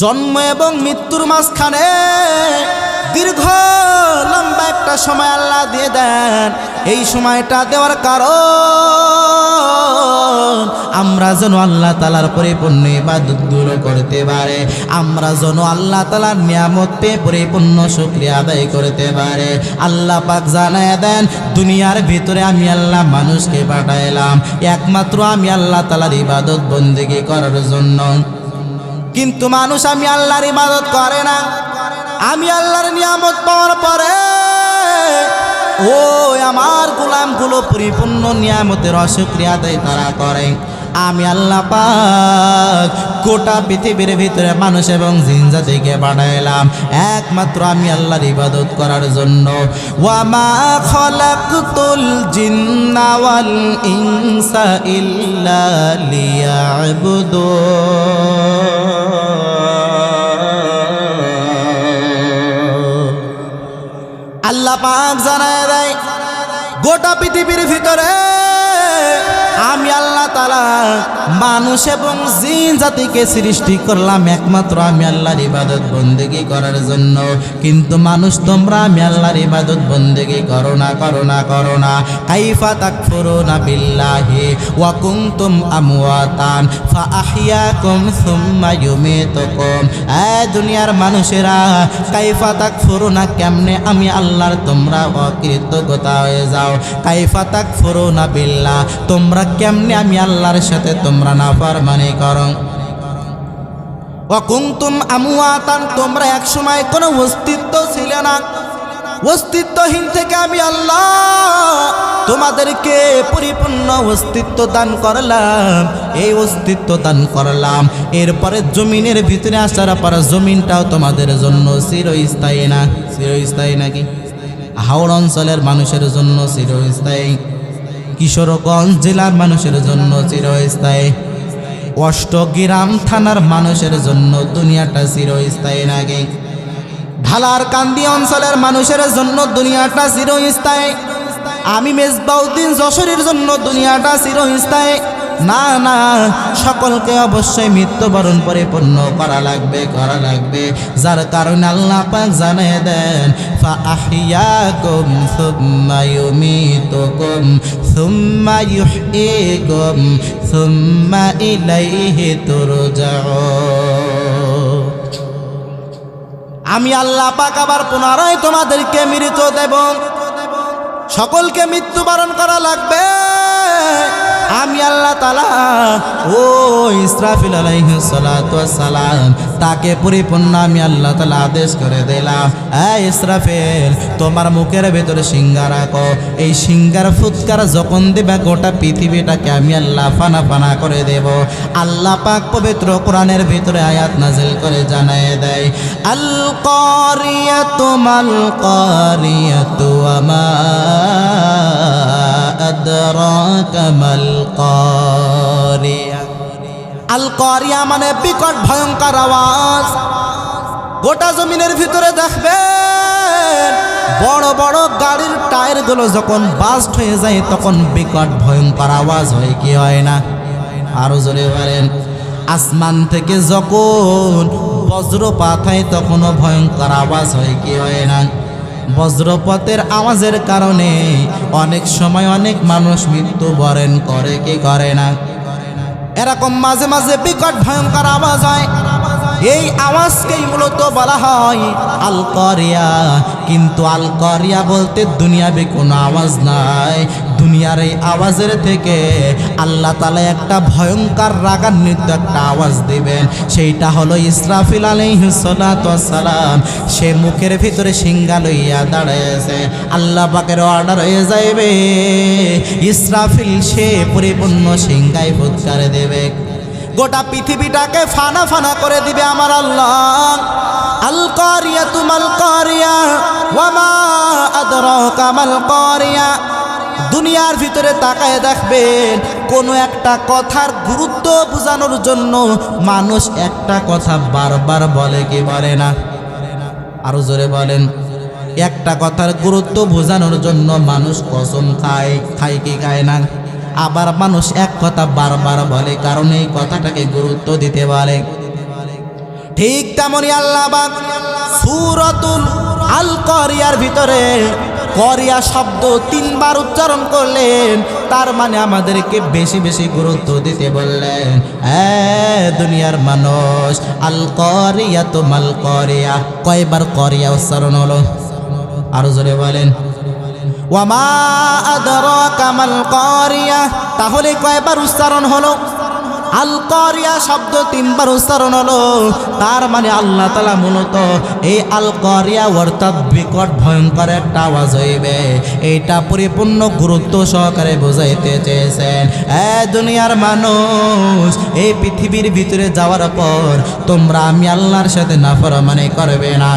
জন্ম এবং মৃত্যুর মাঝখানে দীর্ঘ লম্বা একটা সময় আল্লাহ দিয়ে দেন। এই সময়টা দেওয়ার কারণ, আমরা যেন আল্লাহ তালার পরিপূর্ণ ইবাদতগুলো করতে পারে, আমরা যেন আল্লাহ তালার নিয়ামত পেয়ে পরিপূর্ণ শুক্রিয়া আদায় করতে পারে। আল্লাহ পাক জানায় দেন, দুনিয়ার ভিতরে আমি আল্লাহ মানুষকে পাঠাইলাম, একমাত্র আমি আল্লাহ তালার ইবাদত বন্দিগি করার জন্য। কিন্তু মানুষ আমি আল্লাহর ইবাদত করে না। আমি আল্লাহর নিয়ামত পাওয়ার পরে ও আমার গোলামগুলো পরিপূর্ণ নিয়ামতের অসুক্রিয়া দেয় তারা করে। আমি আল্লাহ পাক গোটা পৃথিবীর ভিতরে মানুষ এবং জিনজা থেকে বানাইলাম। একমাত্র আমি আল্লাহর ইবাদত করার জন্য। ওয়ামা খলাকতুল জিন্না ওয়াল ইনসা ইল্লা লিয়াবুদুন। আল্লাহ পাক জানায় দেয়, গোটা পৃথিবীর ভিতরে আমি আল্লাহ তালা মানুষ এবং জিন জাতিকে সৃষ্টি করলাম একমাত্র আমি আল্লাহর ইবাদত বন্দেগি করার জন্য। কিন্তু মানুষ তোমরা আমি আল্লাহর ইবাদত বন্দেগি করো না করো না করো না। কাইফা তাকফুরুনা বিল্লাহি ওয়া কুনতুম আমওয়াতান ফাআহইয়াকুম সুম্মা ইউমিতুকুম। এ দুনিয়ার মানুষেরা, কাইফা তাকফুরুনা কেমনে আমি আল্লাহর তোমরা অকৃতজ্ঞতা হয়ে যাও? কাইফা তাকফুরুনা বিল্লাহ, তোমরা কেমনে আমি আল্লাহর সাথে তোমরা না ফারমানি করো? অকুংতুম আমুয়াতান তোমরা এক সময় কোনো অস্তিত্ব ছিল না। অস্তিত্বহীন থেকে আমি আল্লাহ তোমাদেরকে পরিপূর্ণ অস্তিত্ব দান করলাম। এই অস্তিত্ব দান করলাম। এরপরে জমিনের ভিতরে আসার পর জমিনটাও তোমাদের জন্য চিরস্থায়ী না। চিরস্থায়ী নাকি? হাওড় অঞ্চলের মানুষের জন্য চিরস্থায়ী। কিশোরগঞ্জ জেলার মানুষের জন্য চিরস্থায়ী। অষ্টগ্রাম থানার মানুষের জন্য দুনিয়াটা চিরস্থায়ী নাকি? ঢালার কান্দি অঞ্চলের মানুষের জন্য দুনিয়াটা চিরস্থায়ী। আমি মেজবাউদ্দিন যশোরের জন্য দুনিয়াটা চিরস্থায়ী। না না, সকলকে অবশ্যই মৃত্যুবরণ পরিপূর্ণ করা লাগবে করা লাগবে। যার কারণে আল্লাহ পাক জানিয়ে দেন, ফাআহিয়াকুম সুম্মা ইউমিতুকুম, সুম্মা ইউহয়িকুম সুম্মা ইলাইহি তুরজাউন। আমি আল্লাহ পাক আবার পুনরায় তোমাদেরকে মৃত দেব। সকলকে মৃত্যুবরণ করা লাগবে। আমি আল্লাহ তালা ও ইসরাফিল সালাম তাকে পরিপূর্ণ আমি আল্লাহ তালা আদেশ করে দিলাম। হ্যাঁ ইসরাফিল, তোমার মুখের ভেতরে সিঙ্গা রাখো। এই সিঙ্গার ফুৎকার যখন দেবে, গোটা পৃথিবীটাকে আমি আল্লাহ ফানা ফানা করে দেব। আল্লাহ পাক পবিত্র কোরআনের ভিতরে আয়াত নাজিল করে জানায় দেয় আল কারিয়াতু মাল কারিয়াতু আমা আদরাকা মাল কারিয়া আল কারিয়া মানে বিকট ভয়ঙ্কর আওয়াজ। গোটা জমিনের ভিতরে দেখবেন, বড় বড় গাড়ির টায়ারগুলো যখন বাস্ট হয়ে যায়, তখন বিকট ভয়ঙ্কর আওয়াজ হয়, কি হয় না? আরও জোরে বলেন, আসমান থেকে যখন বজ্রপাত হয়, তখনও ভয়ঙ্কর আওয়াজ হয়, কি হয় না? বজ্রপাতের আওয়াজের কারণে অনেক সময় অনেক মানুষ মৃত্যুবরণ করে, কি করে না? এরকম মাঝে মাঝে বিকট ভয়ঙ্কর আওয়াজ হয়। এই আওয়াজকেই মূলত বলা হয় আল করিয়া কিন্তু আল করিয়া বলতে দুনিয়াবে কোনো আওয়াজ নাই। দুনিয়ার এই আওয়াজের থেকে আল্লাহ তালা একটা ভয়ঙ্কর রাগান্বিত একটা আওয়াজ দেবেন। সেইটা হলো ইসরাফিল আলাইসালাম সে মুখের ভিতরে সিঙ্গা লইয়া দাঁড়িয়েছে আল্লাহ পাকের অর্ডার হয়ে যাইবে। ইসরাফিল সে পরিপূর্ণ সিঙ্গাই ফুৎকারে দেবে। গোটা পৃথিবীটাকে ফানা ফানা করে দিবে আমার আল্লাহ। আল তুমাল কারিয়া দুনিয়ার ভিতরে তাকায় দেখবেন, কোনো একটা কথার গুরুত্ব বোঝানোর জন্য মানুষ একটা কথা বারবার বলে কি বলে না? আরও জোরে বলেন। একটা কথার গুরুত্ব বোঝানোর জন্য মানুষ কসম খায় খায় কি খায় না? আবার মানুষ এক কথা বারবার বলে, কারণ এই কথাটাকে গুরুত্ব দিতে পারে ঠিক তেমনই আল্লাহবাক সুরতুল আল করিয়ার ভিতরে করিয়া শব্দ তিনবার উচ্চারণ করলেন, তার মানে আমাদেরকে বেশি বেশি গুরুত্ব দিতে বললেন। দুনিয়ার মানুষ আল করিয়া তো মাল করিয়া কয়বার করিয়া উচ্চারণ হলো? আরও জোরে বলেন। তাহলে কয়বার উচ্চারণ হলো? আল কারিয়া শব্দ তিনবার উচ্চারণ হলো। তার মানে আল্লাহ তালা মূলত এই আল কারিয়া অর্থাৎ বিকট, ভয়ঙ্কর একটা আওয়াজ হইবে। এইটা পরিপূর্ণ গুরুত্ব সহকারে বোঝাইতে চেয়েছেন। এ দুনিয়ার মানুষ, এই পৃথিবীর ভিতরে যাওয়ার পর তোমরা আমি আল্লাহর সাথে নাফরমানি করবে না।